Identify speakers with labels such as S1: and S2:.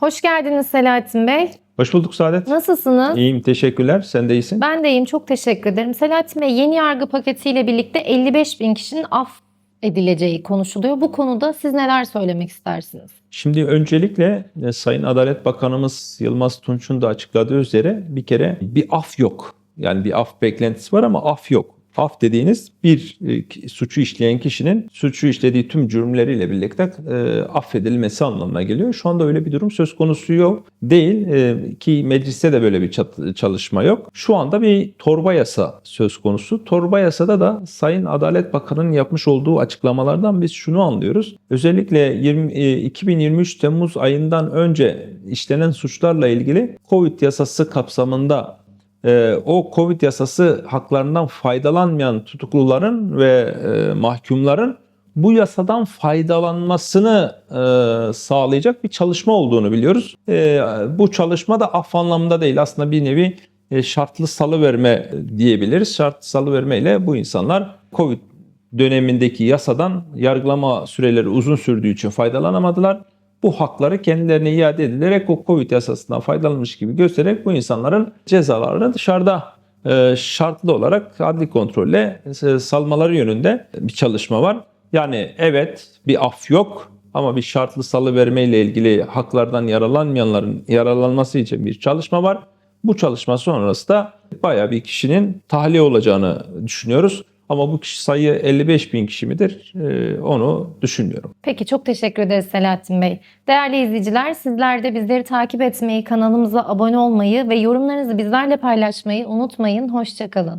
S1: Hoş geldiniz Selahattin Bey.
S2: Hoş bulduk Saadet.
S1: Nasılsınız?
S2: İyiyim, teşekkürler. Sen de iyisin.
S1: Ben de iyiyim. Çok teşekkür ederim. Selahattin Bey yeni yargı paketiyle birlikte 55 bin kişinin af edileceği konuşuluyor. Bu konuda siz neler söylemek istersiniz?
S2: Şimdi öncelikle e, Sayın Adalet Bakanımız Yılmaz Tunç'un da açıkladığı üzere bir kere bir af yok. Yani bir af beklentisi var ama af yok. Af dediğiniz bir e, suçu işleyen kişinin suçu işlediği tüm cürümleriyle birlikte e, affedilmesi anlamına geliyor. Şu anda öyle bir durum söz konusu yok. Değil e, ki mecliste de böyle bir çalışma yok. Şu anda bir torba yasa söz konusu. Torba yasada da Sayın Adalet Bakanı'nın yapmış olduğu açıklamalardan biz şunu anlıyoruz. Özellikle 20, e, 2023 Temmuz ayından önce işlenen suçlarla ilgili Covid yasası kapsamında e, o Covid yasası haklarından faydalanmayan tutukluların ve e, mahkumların bu yasadan faydalanmasını e, sağlayacak bir çalışma olduğunu biliyoruz. E, bu çalışma da af anlamında değil aslında bir nevi e, şartlı salıverme diyebiliriz. Şartlı salıverme ile bu insanlar Covid dönemindeki yasadan yargılama süreleri uzun sürdüğü için faydalanamadılar. Bu hakları kendilerine iade edilerek o Covid yasasından faydalanmış gibi göstererek bu insanların cezalarını dışarıda e, şartlı olarak adli kontrolle e, salmaları yönünde bir çalışma var. Yani evet bir af yok ama bir şartlı salı verme ile ilgili haklardan yaralanmayanların yaralanması için bir çalışma var. Bu çalışma sonrası da bayağı bir kişinin tahliye olacağını düşünüyoruz. Ama bu kişi sayı 55 bin kişi midir? Ee, onu düşünmüyorum.
S1: Peki çok teşekkür ederiz Selahattin Bey. Değerli izleyiciler sizler de bizleri takip etmeyi, kanalımıza abone olmayı ve yorumlarınızı bizlerle paylaşmayı unutmayın. Hoşçakalın.